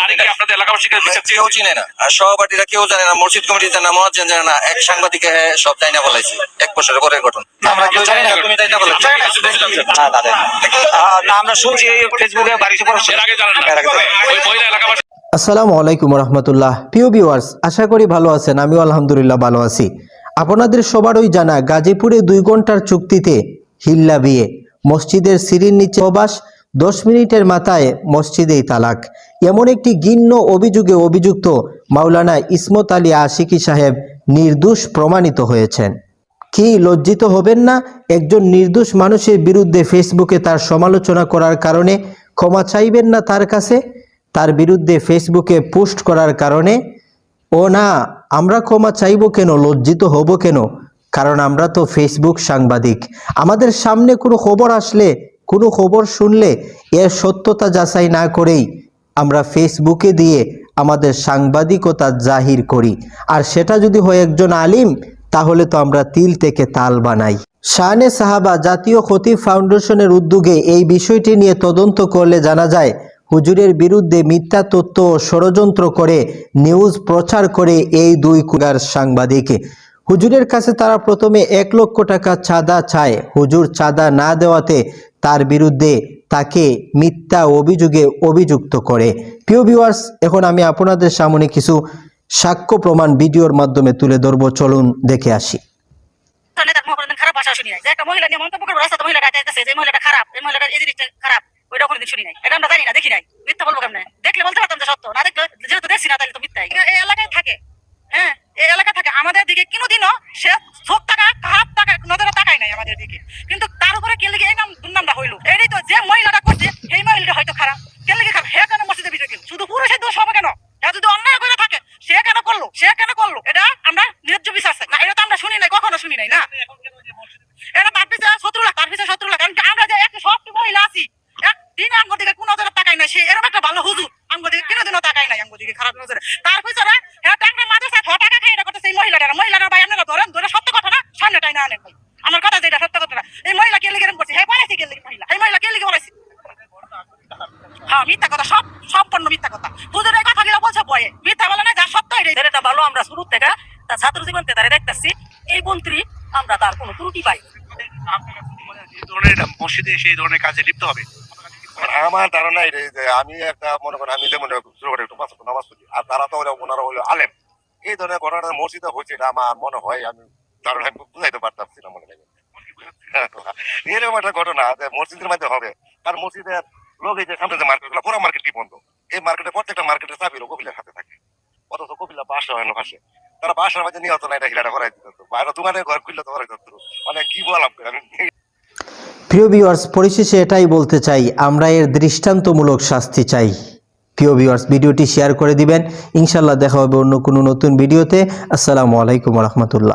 নারী কি আপনাদের এলাকাবাসীকে বিচার কেউ চিনে না। আর সহপাঠীরা কেউ জানে না মসজিদ কমিটি জানে না মহাজন জানে না এক সাংবাদিক সব তাই না বলাইছে এক বছরের পরের ঘটনা আমরা কেউ জানি না তুমি তাই না বলাইছো আপনারা কিছু দেখছিলেন স্যার? না। আমরা শুনছি ফেসবুকে বাড়িতে পড়ছে। এর আগে জানেন না। ওই মহিলা এলাকাবাসী আসসালামু আলাইকুম রহমতুল্লাহ। প্রিয় ভিউয়ার্স আশা করি ভালো আছেন আমিও আলহামদুলিল্লাহ ভালো আছি। আপনাদের সবারই জানা গাজীপুরে দুই ঘণ্টার চুক্তিতে হিল্লা বিয়ে। মসজিদের সিঁড়ির নিচে প্রবাস দশ মিনিটের মাথায় মসজিদেই তালাক। এমন একটি গিন্ন অভিযোগে অভিযুক্ত মাওলানা ইসমত আলী আশিকি সাহেব নির্দোষ প্রমাণিত হয়েছেন। কি লজ্জিত হবেন না? একজন নির্দোষ মানুষের বিরুদ্ধে ফেসবুকে তার সমালোচনা করার কারণে ক্ষমা চাইবেন না তার কাছে? তার বিরুদ্ধে ফেসবুকে পোস্ট করার কারণে? ও না, আমরা ক্ষমা চাইব কেন? লজ্জিত হব কেন? কারণ আমরা তো ফেসবুক সাংবাদিক। আমাদের সামনে কোনো খবর আসলে, কোনো খবর শুনলে এর সত্যতা যাচাই না করেই আমরা ফেসবুকে দিয়ে আমাদের সাংবাদিকতা জাহির করি। আর সেটা যদি হয় একজন আলিম, তাহলে তো আমরা তিল থেকে তাল বানাই। শাহানে সাহাবা জাতীয় খতিব ফাউন্ডেশনের উদ্যোগে এই বিষয়টি নিয়ে তদন্ত করলে জানা যায়, হুজুরের বিরুদ্ধে মিথ্যা তথ্য ও ষড়যন্ত্র করে নিউজ প্রচার করে এই দুই কুগার সাংবাদিক। হুজুরের কাছে তারা প্রথমে এক লক্ষ টাকা চাঁদা চায়। হুজুর চাঁদা না দেওয়াতে তার বিরুদ্ধে তাকে মিথ্যা অভিযোগে অভিযুক্ত করে। প্রিয় ভিউয়ার্স এখন আমি আপনাদের সামনে কিছু সাক্ষ্য প্রমাণ ভিডিওর মাধ্যমে তুলে ধরবো। চলুন দেখে আসি। খারাপ এটা আমরা জানি মিথ্যা দেখলে বলতে পারতাম সত্য, না দেখছি না এলাকায় থাকে হ্যাঁ এই থাকে। আমাদের দিকে সে তাকায় নাই আমাদের দিকে। কিন্তু তার উপরে কে লেগে এই নাম, দুর্নামটা হইল এটাই তো যে মহিলাটা করছে সেই মহিলাটা হয়তো খারাপ কে লেগে খারাপ হে কেন মসজিদের ভিতরে গেল শুধু পুরুষের দোষ হবে কেন এটা যদি অন্যায় করে থাকে সে কেন করল সে কেন এটা আমরা ন্যায্য বিচার না, এটা তো আমরা শুনি নাই, কখনো শুনি নাই শত্রু তার পিছনে শত্রু আমরা কোনো তাকাই না একটা ভালো হুজুর আঙ্গ দিকে কোনোদিনও তাকাই তার হ্যাঁ মাঝে টাকা খাই এটা করতেছে, এই মহিলাটা মহিলাটা ভাই, আপনারা ধরেন, ধরে সত্য কথা না সামনেটাই না আনেন ভাই। আমার কথা যেটা, সত্য কথা এই মহিলা কে এরকম করছে? হ্যাঁ বলেছি কে লিখে মহিলা। মহিলা কে বলেছি? হ্যাঁ মিথ্যা কথা, সব সম্পূর্ণ মিথ্যা কথা। হুজুর এই কথাগুলো বলছে বয়ে মিথ্যা বলে না এটা ভালো, আমরা শুরু থেকে তার ছাত্র জীবন থেকে তারা দেখতেছি, এই মন্ত্রী আমরা তার কোনো ত্রুটি পাই ধরনের মসজিদে সেই ধরনের কাজে লিপ্ত হবে আমার ধারণা আমি একটা মনে করেন আমি যেমন শুরু একটু পাঁচ নামাজ পড়ি, আর তারা তো ওনারা হলো আলেম। এই ধরনের ঘটনা মসজিদে হয়েছে আমার মনে হয়, আমি ধারণা বুঝাইতে পারতাম না মনে এরকম একটা ঘটনা মসজিদের মধ্যে হবে আর মসজিদের লোক এই যে সামনে যে মার্কেট পুরো মার্কেটটি বন্ধ। এই মার্কেটে প্রত্যেকটা মার্কেটে চাবি কপিলের হাতে থাকে। বাসা হয় পাশে তারা বাসার মাঝে না এটা করাই দিত বাইরে দোকানে ঘর খুললে তো করাই দিত মানে কি আমি প্রিয় পরিশেষে এটাই বলতে চাই, আমরা এর দৃষ্টান্তমূলক শাস্তি চাই। প্রিয় ভিডিওটি শেয়ার করে দিবেন। ইনশাল্লাহ দেখা হবে অন্য কোনো নতুন ভিডিওতে। আসসালামু আলাইকুম রহমতুল্লাহ।